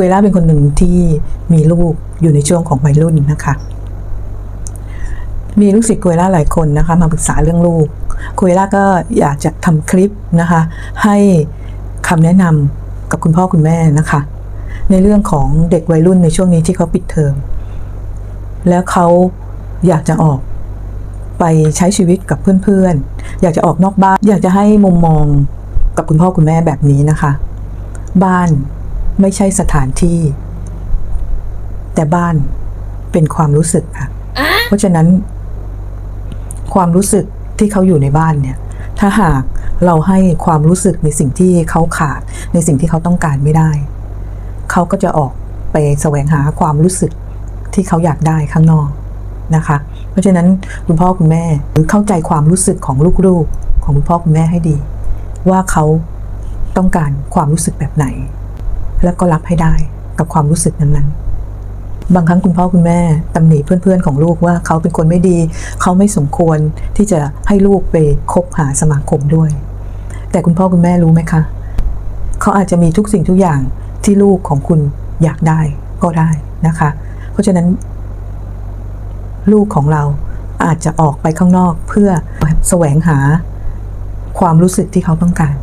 คุยล่าเป็นคนหนึ่งที่มีลูกอยู่ในช่วงของวัยรุ่นนะคะ มีลูกศิษย์คุยล่าหลายคนนะคะ มาปรึกษาเรื่องลูก คุยล่าก็อยากจะทำคลิปนะคะ ให้คำแนะนำกับคุณพ่อคุณแม่นะคะ ในเรื่องของเด็กวัยรุ่นในช่วงนี้ที่เขาปิดเทอมแล้วเขาอยากจะออกไปใช้ชีวิตกับเพื่อนๆ อยากจะออกนอกบ้าน อยากจะให้มุมมองกับคุณพ่อคุณแม่แบบนี้นะคะ บ้าน ไม่ใช่สถานที่ แต่บ้านเป็นความรู้สึกค่ะ เพราะฉะนั้น ความรู้สึกที่เขาอยู่ในบ้านเนี่ย ถ้าหากเราให้ความรู้สึกในสิ่งที่เขาขาด ในสิ่งที่เขาต้องการไม่ได้ เขาก็จะออกไปแสวงหาความรู้สึกที่เขาอยากได้ข้างนอกนะคะ เพราะฉะนั้นคุณพ่อคุณแม่เข้าใจความรู้สึกของลูกๆ ของคุณพ่อคุณแม่ให้ดี ว่าเขาต้องการความรู้สึกแบบไหน แล้วก็รับให้ได้กับความรู้สึกนั้นๆบางครั้งคุณพ่อคุณแม่ตำหนิเพื่อนๆของลูกว่าเขาเป็นคนไม่ดี เขาไม่สมควรที่จะให้ลูกไปคบหาสมาคมด้วย แต่คุณพ่อคุณแม่รู้ไหมคะ เขาอาจจะมีทุกสิ่งทุกอย่างที่ลูกของคุณอยากได้ก็ได้นะคะ เพราะฉะนั้น ลูกของเราอาจจะออกไปข้างนอกเพื่อแสวงหาความรู้สึกที่เขาต้องการ